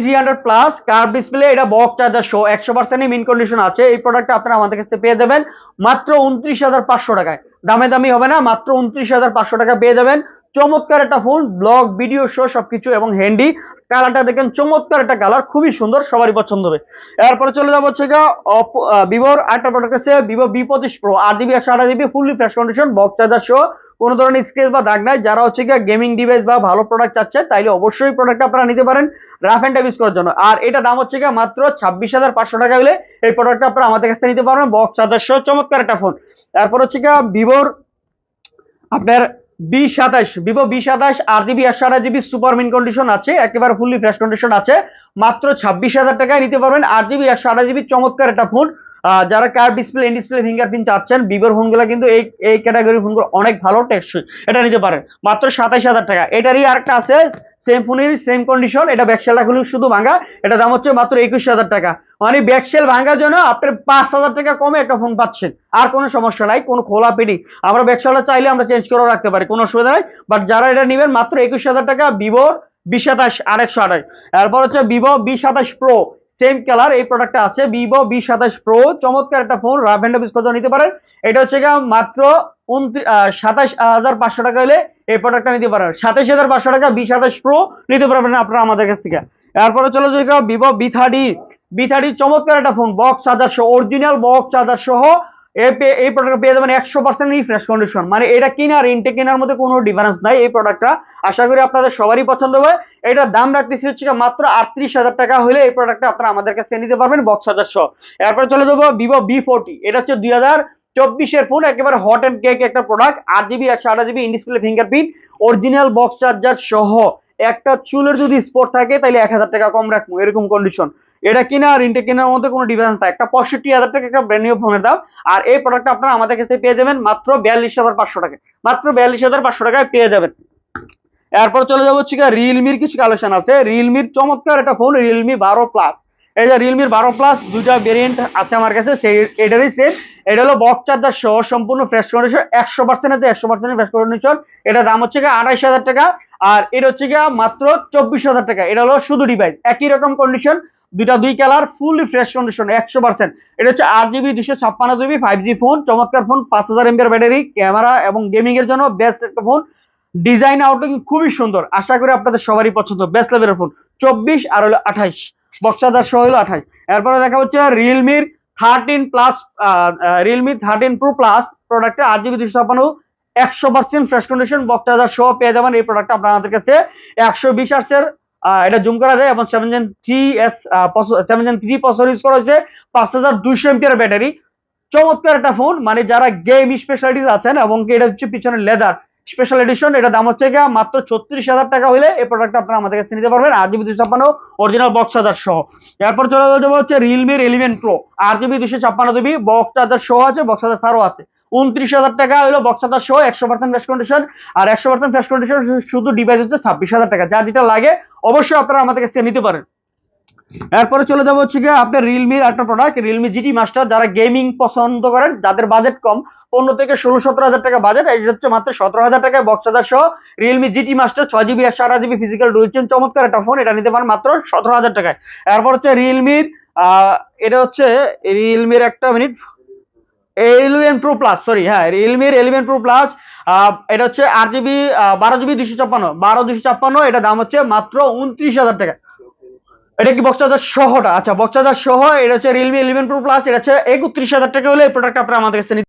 Three hundred plus curved display এটা box charger শো একশো পার্সেন্ট মিন কন্ডিশন আছে। এই প্রোডাক্টটা আপনারা আমাদের কাছে পেয়ে যাবেন। মাত্র উনত্রিশ হাজার পাঁচশো টাকায়। দামে দামি হবে না, মাত্র উনত্রিশ হাজার পাঁচশো টাকা পেয়ে যাবেন। চমৎকার একটা ফোন ব্লগ ভিডিও শো সবকিছু এবং হ্যান্ডি কালারটা দেখেন, চমৎকার একটা কালার খুবই সুন্দর, সবারই পছন্দ হবে। এরপরে চলে যাব হচ্ছে ভিভোর আরেকটা প্রোডাক্ট আছে ভিভো বি পঁচিশ প্রো আট জিবি একশো আট GB fully fresh condition box charger সহ কোনো ধরনের স্ক্রেচ বা দাগ নাই। যারা হচ্ছে গিয়ে গেমিং ডিভাইস বা ভালো প্রোডাক্ট চাচ্ছে, তাইলে অবশ্যই প্রোডাক্ট আপনারা নিতে পারেন রাফ অ্যান্ড ইউজ করার জন্য। আর এটা দাম হচ্ছে গিয়ে মাত্র ছাব্বিশ হাজার পাঁচশো টাকা হলে এই প্রোডাক্টটা আপনারা আমাদের কাছ থেকে নিতে পারবেন। বক্স চার্জার চমৎকার একটা ফোন তারপর হচ্ছে গিয়ে ভিভোর আপনার বি সাতাশ ভিভো বি সাতাশ আট জিবি একশো আঠাশ জিবি সুপার মিন কন্ডিশন আছে, একেবারে ফুললি ফ্রেশ কন্ডিশন আছে। মাত্র ছাব্বিশ হাজার টাকায় নিতে পারবেন আট জিবি একশো আঠাশ জিবি চমৎকার একটা ফোন যারা curved display in display fingerprint চাচ্ছেন ভিভোর ফোনগুলো কিন্তু এই এই ক্যাটাগরির ফোনগুলো অনেক ভালো, টেকসই। এটা নিতে পারেন। মাত্র সাতাইশ হাজার টাকা। এটারই আরেকটা আছে সেম ফোনের সেম কন্ডিশন এটা ব্যাকসেলটা খুলে শুধু ভাঙা। এটা দাম হচ্ছে মাত্র একুশ হাজার টাকা। মানে ব্যাকসেল ভাঙার জন্য আপনার পাঁচ হাজার টাকা কমে একটা ফোন পাচ্ছেন। আর কোনো সমস্যা নাই, কোনো খোলা পেডি আমরা ব্যাকসেলটা চাইলে আমরা চেঞ্জ করে রাখতে পারি, কোনো অসুবিধা নাই। বাট যারা এটা নেবেন, মাত্র একুশ হাজার টাকা ভিভোর বিশ সাতাশ, আরেকশো আঠাশ। এরপর হচ্ছে ভিভো বি সাতাশ প্রো সেম কালার, এই প্রোডাক্টটা আছে ভিভো বি সাতাশ প্রো চমৎকার একটা ফোন রাফ হ্যান্ড অফিস কোথাও নিতে পারেন। এটা হচ্ছে মাত্র সাতাশ হাজার পাঁচশো টাকা হলে এই প্রোডাক্টটা নিতে পারেন। সাতাশ হাজার পাঁচশো টাকা বি সাতাশ প্রো নিতে পারবেন আপনারা আমাদের কাছ থেকে। এরপরে চলে যাই Vivo B thirty B thirty চমৎকার একটা ফোন বক্স চার্জার সহ অরিজিনাল বক্স চার্জার সহ। এই প্রোডাক্ট পেয়ে যাবেন একশো পার্সেন্ট ফ্রেশ কন্ডিশন মানে এটা কিনা আর ইনটেক কেনার মধ্যে কোনো ডিফারেন্স নাই এই প্রোডাক্টটা আশা করি আপনাদের সবারই পছন্দ হবে। এটার দাম রাখতেছি হচ্ছে মাত্র আটত্রিশ হাজার টাকা হলে এই প্রোডাক্টটা আপনারা আমাদের কাছে নিতে পারবেন বক্স চার্জার সহ এরপরে চলে যাব ভিভো বি ফোরটি এটা হচ্ছে দুই হাজার চব্বিশের ফোন একেবারে হট অ্যান্ড কেক একটা প্রোডাক্ট আট জিবি একশো আঠাশ GB in display fingerprint original box charger সহ। একটা চুলের যদি স্পট থাকে তাহলে এক হাজার টাকা কম রাখব, এরকম কন্ডিশন এটা কিনা আর ইনটেক কেনার মধ্যে কোনো ডিফারেন্স নাই। একটা পঁয়ষট্টি হাজার টাকা একটা ব্র্যান্ড নিউ ফোনের দাম। আর এই প্রোডাক্টটা আপনারা আমাদের কাছে পেয়ে যাবেন মাত্র বিয়াল্লিশ হাজার পাঁচশো টাকা। মাত্র বিয়াল্লিশ হাজার পাঁচশো টাকায় পেয়ে যাবেন। এরপর চলে যাব হচ্ছে রিয়েলমির কিছু কালেকশন আছে। রিয়েলমির চমৎকার একটা ফোন রিয়েলমি বারো প্লাস এই যে রিয়েলমির বারো প্লাস দুইটা ভেরিয়েন্ট আছে আমার কাছে, সেই এটারই সেম এটা হলো বক্স চার্জার সহ সম্পূর্ণ ফ্রেশ কন্ডিশন একশো পার্সেন্ট আছে একশো পার্সেন্ট ফ্রেশ কন্ডিশন এটা দাম হচ্ছে গিয়ে আড়াইশ হাজার টাকা। আর এটা হচ্ছে গিয়ে মাত্র চব্বিশ হাজার টাকা। এটা হলো শুধু ডিভাইস একই রকম কন্ডিশন দুইটা দুই কালার ফুললি ফ্রেশ কন্ডিশন একশো পার্সেন্ট এটা হচ্ছে আট জিবি দুশো ছাপ্পান্ন জিবি ফাইভ জি ফোন চমৎকার ফোন পাঁচ হাজার এমবিআর ব্যাটারি ক্যামেরা এবং গেমিং এর জন্য বেস্ট একটা ফোন ডিজাইন আউটলুক খুবই সুন্দর। আশা করি আপনাদের সবারই পছন্দ। বেস্ট লেভেলের ফোন চব্বিশ আর হলো আঠাইশ। বক্সাদার সহ হলো আঠাইশ। এরপরে দেখা হচ্ছে রিয়েলমির thirteen plus Realme thirteen pro plus প্রোডাক্টে আট জিবি দুশো ছাপ্পান্ন, একশো পার্সেন্ট ফ্রেশ কন্ডিশন বক্সাদার সহ পেয়ে যাবেন এই প্রোডাক্টটা আপনাদের কাছে। একশো বিশ আর্সের এটা জুম করা যায় এবং seven three S seven three processor use করা হয়েছে, পাঁচ হাজার দুইশো এমপিয়ার ব্যাটারি চমৎকার একটা ফোন মানে যারা গেম স্পেশালিটিস আছেন এবং এটা হচ্ছে পিছনে লেদার স্পেশাল এডিশন এটা দাম হচ্ছে গিয়ে মাত্র ছত্রিশ হাজার টাকা হলে এই প্রোডাক্টটা আপনারা আমাদের কাছে নিতে পারবেন আর জিবি দুশো ছাপ্পান্ন অরিজিনাল বক্স চার্জার সহ। এরপর চলে যাব হচ্ছে রিয়েলমির এলিভেন প্রো আর জিবি দুশো ছাপ্পান্ন জিবি বক্স চার্জার সহ আছে বক্স চার্জার ফারও আছে। উনত্রিশ হাজার টাকা হলো বক্স চার্জার সহ, একশো পার্সেন্ট ফ্রেশ কন্ডিশন আর একশো পার্সেন্ট ফ্রেশ কন্ডিশন শুধু ডিভাইস হচ্ছে ছাব্বিশ হাজার টাকা, যা যেটা লাগে অবশ্যই আপনারা আমাদের কাছে নিতে পারেন। এরপরে চলে যাব হচ্ছে গিয়ে আপনার রিয়েলমির একটা প্রোডাক্ট রিয়েলমি জিটি মাস্টার যারা গেমিং পছন্দ করেন, যাদের বাজেট কম, পনেরো থেকে ষোলো, সতেরো হাজার টাকা বাজেট এটা হচ্ছে মাত্র সতেরো হাজার টাকায় বক্স হাজার সহ রিয়েলমি জিটি মাস্টার ছয় জিবি একশো আট জিবি ফিজিক্যাল ডুয়েল চমৎকার একটা ফোন এটা নিতে পারেন মাত্র সতেরো হাজার টাকায়। এরপর হচ্ছে রিয়েলমির এটা হচ্ছে রিয়েলমির একটা মিনিট এলিভেন প্রো প্লাস সরি হ্যাঁ রিয়েলমির এলিভেন প্রো প্লাস এটা হচ্ছে আট জিবি বারো জিবি দুশো ছাপ্পান্ন। বারো দুশো ছাপ্পান্ন, এটা দাম হচ্ছে মাত্র উনত্রিশ হাজার টাকা। এটা কি বক্স চার্জার সহটা? আচ্ছা বক্স চার্জার সহ, এটা হচ্ছে রিয়েলমি ইলেভেন প্রো প্লাস এটা হচ্ছে একত্রিশ হাজার টাকা হলে এই প্রোডাক্ট আপনারা আমাদের কাছে